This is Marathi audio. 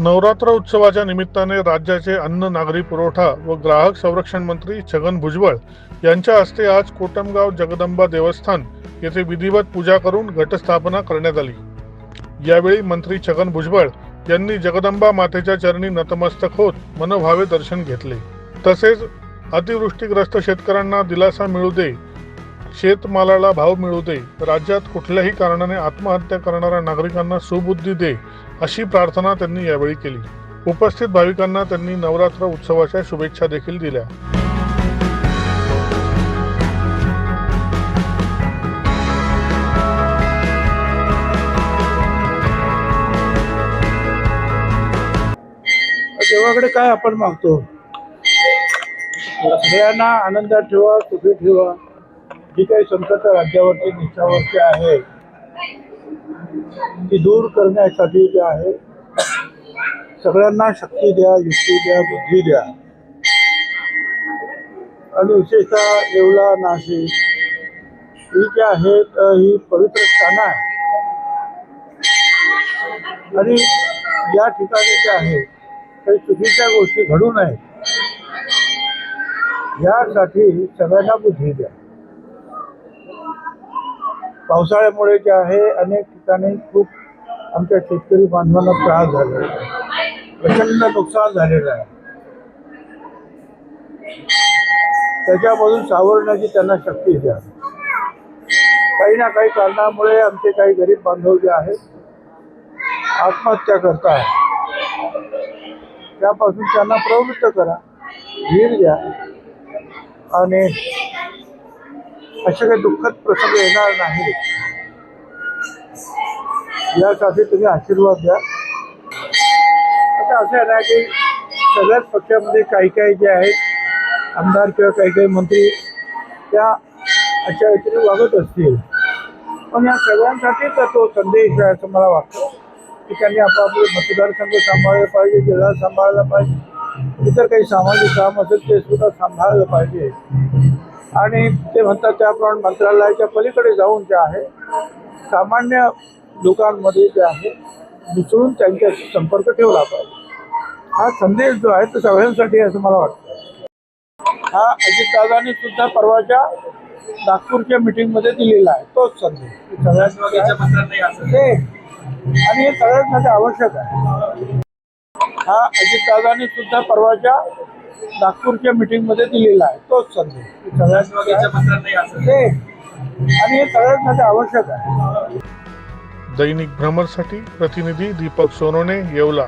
नवरात्र उत्सवाच्या निमित्ताने राज्याचे अन्न नागरी पुरवठा व ग्राहक संरक्षण मंत्री छगन भुजबळ यांच्या हस्ते आज कोटमगाव जगदंबा देवस्थान येथे विधिवत पूजा करून घटस्थापना करण्यात आली. यावेळी मंत्री छगन भुजबळ यांनी जगदंबा मातेच्या चरणी नतमस्तक होत मनोभावे दर्शन घेतले. तसेच अतिवृष्टीग्रस्त शेतकऱ्यांना दिलासा मिळू दे शेतमालाला भाव मिळू दे राज्यात कुठल्याही कारणाने आत्महत्या करणाऱ्या नागरिकांना सुबुद्धी दे अशी प्रार्थना त्यांनी यावेळी केली. उपस्थित भाविकांना त्यांनी नवरात्र उत्सवाच्या शुभेच्छा देखील दिल्या. देवाकडे काय आपण मागतो? सगळ्यांना आनंदात ठेवा सुखी ठेवा. जी काही संकट राज्यावरती देशावरती आहे ती दूर करण्यासाठी जे आहे सगळ्यांना शक्ती द्या युक्ती द्या बुद्धी द्या. आणि विशेषतः येवला नाशिक ही जी आहेत ही पवित्र स्थानं आहे. आणि या ठिकाणी जे आहे काही चुकीच्या गोष्टी घडू नये यासाठी सगळ्यांना बुद्धी द्या. पावसाळ्यामुळे जे आहे अनेक ठिकाणी खूप आमच्या शेतकरी बांधवांना त्रास झालेला आहे. प्रचंड नुकसान झालेलं आहे. त्याच्यामधून सावरण्याची त्यांना शक्ती द्या काही ना काही कारणामुळे आमचे काही गरीब बांधव जे आहेत आत्महत्या करतात त्यापासून त्यांना प्रवृत्त करा. धीर द्या आणि असे काही दुःखद प्रसंग येणार नाही. यासाठी तुम्ही आशीर्वाद द्या. आता असं आहे ना की सगळ्याच पक्षामध्ये काही काही जे आहेत आमदार किंवा काही काही मंत्री त्या अशा रीतीने वागत असतील. पण या सगळ्यांसाठीच तो संदेश आहे असं मला वाटतं. की त्यांनी आपापले मतदारसंघ सांभाळले पाहिजे जिल्हा सांभाळला पाहिजे. इतर काही सामाजिक काम असेल ते सुद्धा सांभाळलं पाहिजे. आणि ते म्हणतात त्याप्रमाणे मंत्रालयाच्या पलीकडे जाऊन जे आहे सामान्य लोकांमध्ये जे आहे मिसळून त्यांच्याशी संपर्क ठेवला पाहिजे. हा संदेश जो आहे तो सगळ्यांसाठी आहे असं मला वाटतं. हा अजितदादांनी सुद्धा परवाच्या नागपूरच्या मीटिंगमध्ये दिलेला आहे तोच संदेश. ते आणि हे सगळ्यांसाठी आवश्यक आहे. हा अजितदादांनी सुद्धा परवाच्या नागपूरच्या मीटिंगमध्ये दिलेला आहे. तोच संदेश. आणि हे सगळ्यांसाठी आवश्यक आहे. दैनिक भ्रमरसाठी प्रतिनिधी दीपक सोनवणे येवला.